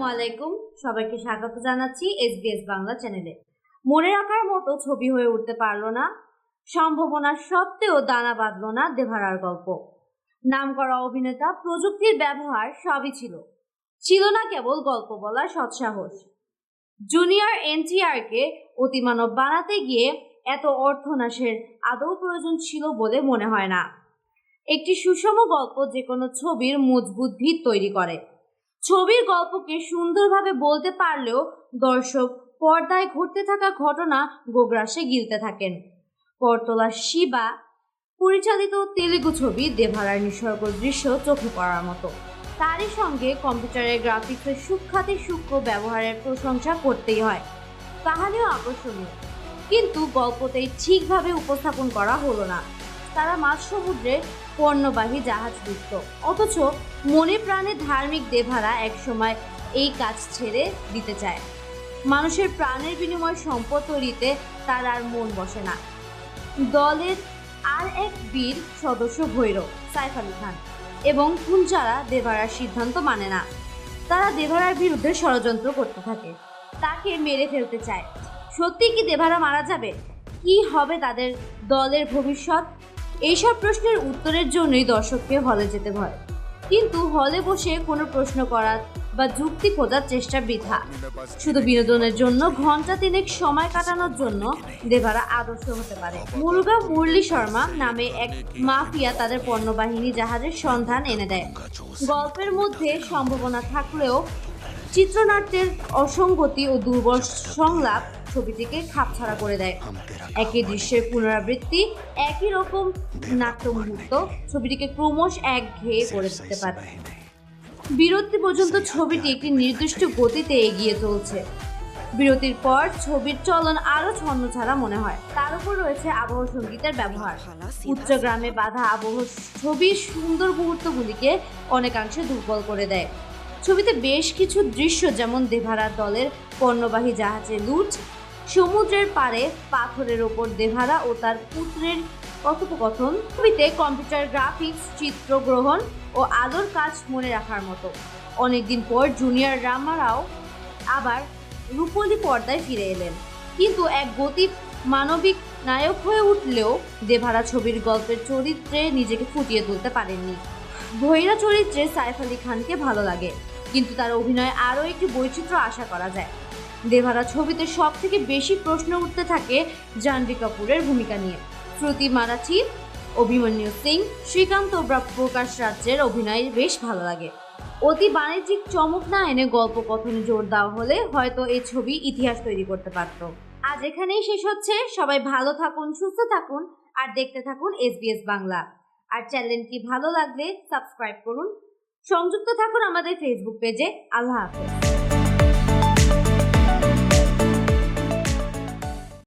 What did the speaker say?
আসসালামু আলাইকুম। সবাইকে স্বাগত জানাচ্ছি এসবিএস বাংলা চ্যানেলে। মনে রাখার মতো ছবি হয়ে উঠতে পারল না। সম্ভাবনা সত্ত্বেও দানা বাঁধল না দেভারার গল্প। নাম করা অভিনেতা, প্রযুক্তির ব্যবহার সবই ছিল। ছিল না কেবল গল্প বলার সৎসাহস। জুনিয়র এনটিআরকে অতিমানব বানাতে গিয়ে এত অর্থনাশের আদৌ প্রয়োজন ছিল বলে মনে হয় না। একটি সুষম গল্প যে কোনো ছবির মজবুত ভিত তৈরি করে। ছবির গল্পকে সুন্দরভাবে বলতে পারলেও দর্শক পর্দায় ঘটতে থাকা ঘটনা গোগ্রাসে গিলতে থাকেন। করতলা শিবা পরিচালিত তেলেগু ছবি দেভারার নিসর্গ দৃশ্য চোখে পড়ার মতো। তারই সঙ্গে কম্পিউটারের গ্রাফিক্সের সূক্ষাতি সূক্ষ্ম ব্যবহারের প্রশংসা করতেই হয়। তাহলেও আকর্ষণীয়। কিন্তু গল্পতেই ঠিকভাবে উপস্থাপন করা হলো না। তারা মাঝ সমুদ্রে পণ্যবাহী জাহাজ যুক্ত অথচ মনে প্রাণে ধার্মিক দেভারা একসময় এই কাজ ছেড়ে দিতে চায়। মানুষের প্রাণের বিনিময় সম্পদ তৈরিতে তার আর মন বসে না। দলের আর এক বীর সদস্য ভৈরব সাইফ আলী খান এবং কুঞ্চারা দেভারার সিদ্ধান্ত মানে না। তারা দেভারার বিরুদ্ধে ষড়যন্ত্র করতে থাকে। তাকে মেরে ফেলতে চায়। সত্যি কি দেভারা মারা যাবে? কি হবে তাদের দলের ভবিষ্যৎ? এইসব প্রশ্নের উত্তরের জন্যই দর্শককে হলে যেতে হয়। কিন্তু হলে বসে কোনো প্রশ্ন করার বা যুক্তি খোঁজার চেষ্টা বৃথা। শুধু বিনোদনের জন্য ঘণ্টা তিনেক সময় কাটানোর জন্য দেভারা আদর্শ হতে পারে। মুরুগা মুরলি শর্মা নামে এক মাফিয়া তাদের পণ্যবাহিনী জাহাজের সন্ধান এনে দেয়। গল্পের মধ্যে সম্ভাবনা থাকলেও চিত্রনাট্যের অসঙ্গতি ও দুর্বল সংলাপ ছবিটিকে খাপছাড়া করে দেয়। একই দৃশ্যের পুনরাবৃত্তি একই রকম নাট্য মুহূর্ত ছবিটিকে ক্রমশ একঘেয়ে করে দিতে পারে। বিরতি পর্যন্ত ছবিটি একটি নির্দিষ্ট গতিতে এগিয়ে চলছে। বিরতির পর ছবির চলন আরও ছন্ন ছাড়া মনে হয়। তার উপর রয়েছে আবহ সঙ্গীতের ব্যবহার। উচ্চগ্রামে বাধা আবহ ছবির সুন্দর মুহূর্তগুলিকে অনেকাংশে দুর্বল করে দেয়। ছবিতে বেশ কিছু দৃশ্য যেমন দেভারার দলের পণ্যবাহী জাহাজে লুট সমুদ্রের পাড়ে পাথরের ওপর দেভারা ও তার পুত্রের কথোপকথন। ছবিতে কম্পিউটার, গ্রাফিক্স চিত্রগ্রহণ ও আলোর কাজ মনে রাখার মতো। অনেকদিন পর জুনিয়র রামারাও আবার রূপলি পর্দায় ফিরে এলেন। কিন্তু এক গতি মানবিক নায়ক হয়ে উঠলেও দেভারা ছবির গল্পের চরিত্রে নিজেকে ফুটিয়ে তুলতে পারেননি। ভৈরা চরিত্রে সাইফ আলী খানকে ভালো লাগে, কিন্তু তার অভিনয়ে আরও একটি বৈচিত্র্য আশা করা যায়। দেভারা ছবিতে সব থেকে বেশি প্রশ্ন উঠতে থাকে জাহ্নবী কাপুরের ভূমিকা নিয়ে। শ্রুতি মারাঠি, অভিমন্যু সিং, শ্রীকান্ত ওবরা প্রকাশ রাজ্যের অভিনয় বেশ ভালো লাগে। অতি বাণিজ্যিক চমক না এনে গল্প কথনে জোর দেওয়া হলে হয়তো এই ছবি ইতিহাস তৈরি করতে পারত। আজ এখানেই শেষ হচ্ছে। সবাই ভালো থাকুন, সুস্থ থাকুন আর দেখতে থাকুন এসবিএস বাংলা। আর চ্যানেলটি ভালো লাগলে সাবস্ক্রাইব করুন। সংযুক্ত থাকুন আমাদের ফেসবুক পেজে। আল্লাহ হাফেজ।